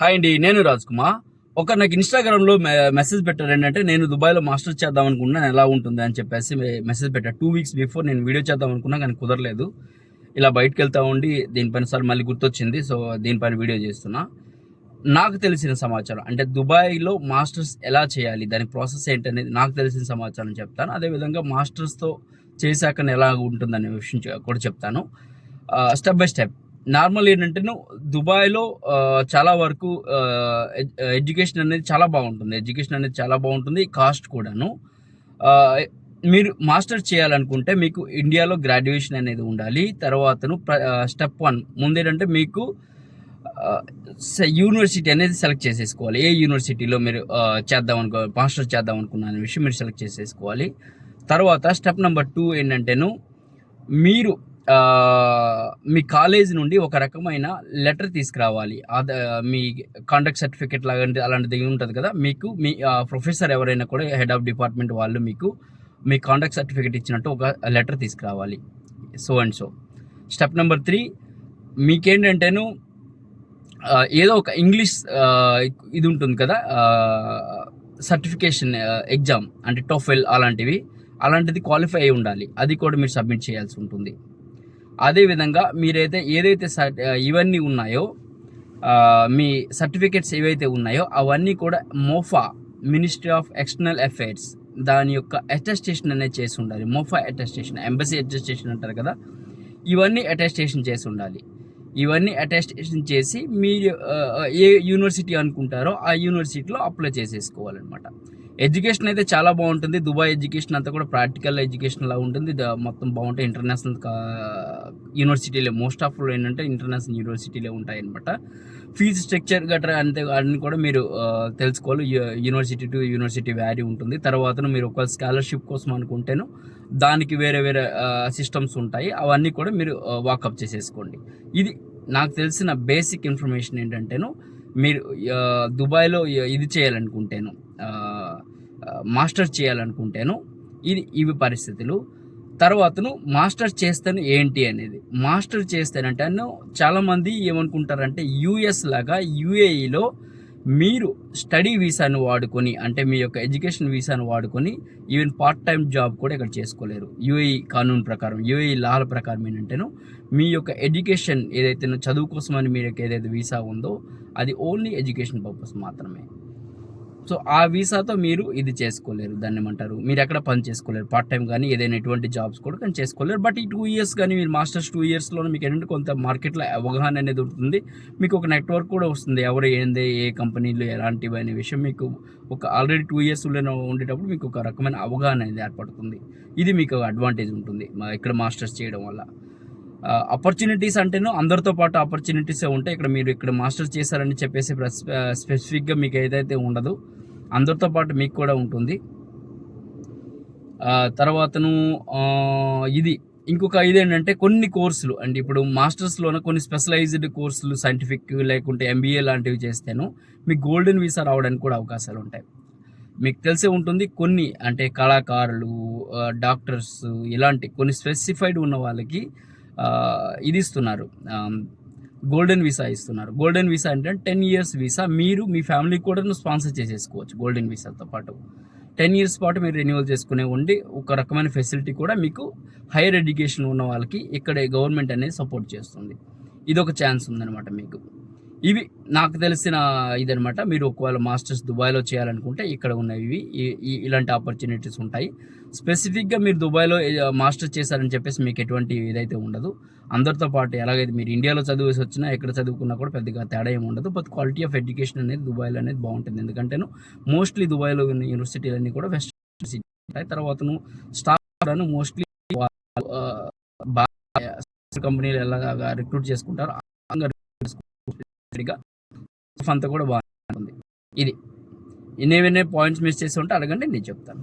Hi అండి నేను రాజ్ కుమార్. ఒక నాకు ఇన్స్టాగ్రామ్లో మె- మెసేజ్ పెట్టారు ఏంటంటే నేను దుబాయ్లో మాస్టర్స్ చేద్దాం అనుకున్నాను ఎలా ఉంటుంది అని చెప్పేసి మెసేజ్ పెట్టారు. టూ వీక్స్ బిఫోర్ నేను వీడియో చేద్దాం అనుకున్నా కానీ కుదరలేదు. ఇలా బయటకు వెళ్తా ఉండి దీనిపైన సార్ మళ్ళీ గుర్తొచ్చింది సో దీనిపైన వీడియో చేస్తున్నా. నాకు తెలిసిన సమాచారం అంటే దుబాయ్లో మాస్టర్స్ ఎలా చేయాలి దాని ప్రాసెస్ ఏంటనేది నాకు తెలిసిన సమాచారం చెప్తాను. అదేవిధంగా మాస్టర్స్తో చేశాక ఎలా ఉంటుందనే విషయం కూడా చెప్తాను. స్టెప్ బై స్టెప్ నార్మల్ ఏంటంటే దుబాయ్లో చాలా వరకు ఎడ్యుకేషన్ అనేది చాలా బాగుంటుంది. ఎడ్యుకేషన్ అనేది చాలా బాగుంటుంది కాస్ట్ కూడాను. మీరు మాస్టర్ చేయాలనుకుంటే మీకు ఇండియాలో గ్రాడ్యుయేషన్ అనేది ఉండాలి. తర్వాతను స్టెప్ వన్ ముందేంటంటే మీకు యూనివర్సిటీ అనేది సెలెక్ట్ చేసేసుకోవాలి. ఏ యూనివర్సిటీలో మీరు చేద్దాం అనుకో మాస్టర్ చేద్దాం అనుకున్న విషయం మీరు సెలెక్ట్ చేసేసుకోవాలి. తర్వాత స్టెప్ నెంబర్ టూ ఏంటంటేను మీరు మీ కాలేజ్ నుండి ఒక రకమైన లెటర్ తీసుకురావాలి. అద మీ కాంటాక్ట్ సర్టిఫికేట్ లాంటి అలాంటిది ఉంటుంది కదా మీకు మీ ప్రొఫెసర్ ఎవరైనా కూడా హెడ్ ఆఫ్ డిపార్ట్మెంట్ వాళ్ళు మీకు మీ కాంటాక్ట్ సర్టిఫికేట్ ఇచ్చినట్టు ఒక లెటర్ తీసుకురావాలి. So and so. Step number three మీకేంటంటేను ఏదో ఒక ఇంగ్లీష్ ఇది ఉంటుంది కదా సర్టిఫికేషన్ ఎగ్జామ్ అంటే టోఫెల్ అలాంటివి అలాంటిది క్వాలిఫై అయి ఉండాలి. అది కూడా మీరు సబ్మిట్ చేయాల్సి ఉంటుంది. అదేవిధంగా మీరైతే ఏదైతే ఇవన్నీ ఉన్నాయో మీ సర్టిఫికెట్స్ ఏవైతే ఉన్నాయో అవన్నీ కూడా MOFA ministry of external affairs దాని యొక్క అటెస్టేషన్ అనేది చేసి ఉండాలి. మోఫా అటెస్టేషన్ ఎంబసీ అటెస్టేషన్ అంటారు కదా ఇవన్నీ అటెస్టేషన్ చేసి ఉండాలి. ఇవన్నీ అటెస్టేషన్ చేసి మీరు ఏ యూనివర్సిటీ అనుకుంటారో ఆ యూనివర్సిటీలో అప్లై చేసేసుకోవాలన్నమాట. ఎడ్యుకేషన్ అయితే చాలా బాగుంటుంది. దుబాయ్ ఎడ్యుకేషన్ అంతా కూడా ప్రాక్టికల్ ఎడ్యుకేషన్ లా ఉంటుంది. మొత్తం బాగుంటాయి. ఇంటర్నేషనల్ యూనివర్సిటీలే. మోస్ట్ ఆఫ్ ఏంటంటే ఇంటర్నేషనల్ యూనివర్సిటీలే ఉంటాయన్నమాట. ఫీజు స్ట్రక్చర్ గట్రా అంతే అని కూడా మీరు తెలుసుకోవాలి. యూనివర్సిటీ టు యూనివర్సిటీ వ్యారీ ఉంటుంది. తర్వాత మీరు ఒక స్కాలర్షిప్ కోసం అనుకుంటేను దానికి వేరే వేరే సిస్టమ్స్ ఉంటాయి. అవన్నీ కూడా మీరు వాకప్ చేసేసుకోండి. ఇది నాకు తెలిసిన బేసిక్ ఇన్ఫర్మేషన్ ఏంటంటేను మీరు దుబాయ్లో ఇది చేయాలనుకుంటేను మాస్టర్స్ మాస్టర్ చేయాలనుకుంటేను ఇది ఇవి పరిస్థితులు. తర్వాతను మాస్టర్ చేస్తాను ఏంటి అనేది. మాస్టర్ చేస్తానంటే చాలామంది ఏమనుకుంటారంటే యూఎస్ లాగా యూఏఈలో మీరు స్టడీ వీసాను వాడుకొని అంటే మీ యొక్క ఎడ్యుకేషన్ వీసాను వాడుకొని ఈవెన్ పార్ట్ టైం జాబ్ కూడా ఇక్కడ చేసుకోలేరు. యూఏఈ కానూన్ ప్రకారం యూఏఈ లాల ప్రకారం ఏంటంటేను మీ యొక్క ఎడ్యుకేషన్ ఏదైతే చదువు కోసమని మీరు ఏదైతే వీసా ఉందో అది ఓన్లీ ఎడ్యుకేషన్ పర్పస్ మాత్రమే. సో ఆ వీసాతో మీరు ఇది చేసుకోలేరు. దాన్ని ఏమంటారు? మీరు ఎక్కడ పని చేసుకోలేరు. పార్ట్ టైం కానీ ఏదైనా ఎటువంటి జాబ్స్ కూడా కానీ చేసుకోలేరు. బట్ ఈ టూ ఇయర్స్ కానీ మీరు మాస్టర్స్ టూ ఇయర్స్లో మీకు ఏంటంటే కొంత మార్కెట్లో అవగాహన అనేది ఉంటుంది. మీకు ఒక నెట్వర్క్ కూడా వస్తుంది. ఎవరు ఏంది ఏ కంపెనీలు ఎలాంటివి అనే విషయం మీకు ఒక ఆల్రెడీ టూ ఇయర్స్లోనే ఉండేటప్పుడు మీకు ఒక రకమైన అవగాహన అనేది ఏర్పడుతుంది. ఇది మీకు అడ్వాంటేజ్ ఉంటుంది. మా ఇక్కడ మాస్టర్స్ చేయడం వల్ల. ఆపర్చునిటీస్ అంటేను అందరితో పాటు ఆపర్చునిటీస్ ఉంటాయి ఇక్కడ మీరు ఇక్కడ మాస్టర్స్ చేశారని చెప్పేసి స్పెసిఫిక్గా మీకు ఏదైతే ఉండదు అందరితో పాటు మీకు కూడా ఉంటుంది. తర్వాతను ఇది ఇంకొక ఇది ఏంటంటే కొన్ని కోర్సులు. అంటే ఇప్పుడు మాస్టర్స్లోనే కొన్ని స్పెషలైజ్డ్ కోర్సులు సైంటిఫిక్ లేకుంటే ఎంబీఏ లాంటివి చేస్తేను మీకు గోల్డెన్ వీసా రావడానికి కూడా అవకాశాలు ఉంటాయి. మీకు తెలిసే ఉంటుంది కొన్ని అంటే కళాకారులు డాక్టర్స్ ఇలాంటి కొన్ని స్పెసిఫైడ్ ఉన్న వాళ్ళకి ఇది ఇస్తున్నారు. గోల్డెన్ వీసా ఇస్తున్నారు. గోల్డెన్ వీసా అంటే టెన్ ఇయర్స్ వీసా మీరు మీ ఫ్యామిలీకి కూడా స్పాన్సర్ చేసేసుకోవచ్చు గోల్డెన్ వీసాతో పాటు. టెన్ ఇయర్స్ పాటు మీరు రెన్యువల్ చేసుకునే ఉండి ఒక రకమైన ఫెసిలిటీ కూడా మీకు హైయర్ ఎడ్యుకేషన్ ఉన్న వాళ్ళకి ఇక్కడ గవర్నమెంట్ అనేది సపోర్ట్ చేస్తుంది. ఇది ఒక ఛాన్స్ ఉందన్నమాట మీకు. ఇవి నాకు తెలిసిన ఇదనమాట మీరు ఒకవేళ మాస్టర్స్ దుబాయ్లో చేయాలనుకుంటే ఇక్కడ ఉన్నవి. ఇవి ఇలాంటి ఆపర్చునిటీస్ ఉంటాయి. స్పెసిఫిక్గా మీరు దుబాయ్లో మాస్టర్స్ చేశారని చెప్పేసి మీకు ఎటువంటి ఇదైతే ఉండదు. అందరితో పాటు ఎలాగైతే మీరు ఇండియాలో చదివేసి వచ్చినా ఎక్కడ చదువుకున్నా కూడా పెద్దగా తేడా ఏమి ఉండదు. బట్ క్వాలిటీ ఆఫ్ ఎడ్యుకేషన్ అనేది దుబాయ్లో అనేది బాగుంటుంది. ఎందుకంటే మోస్ట్లీ దుబాయ్లో ఉన్న యూనివర్సిటీలన్నీ కూడా వెస్ట్ ఉంటాయి. తర్వాతను స్టాఫ్ మోస్ట్లీ బాగా కంపెనీలు ఎలాగా రిక్రూట్ చేసుకుంటారు అంతా కూడా బాగుంటుంది ఇది. ఎన్ని పాయింట్స్ మిస్ చేసి ఉంటే అడగండి నేను చెప్తాను.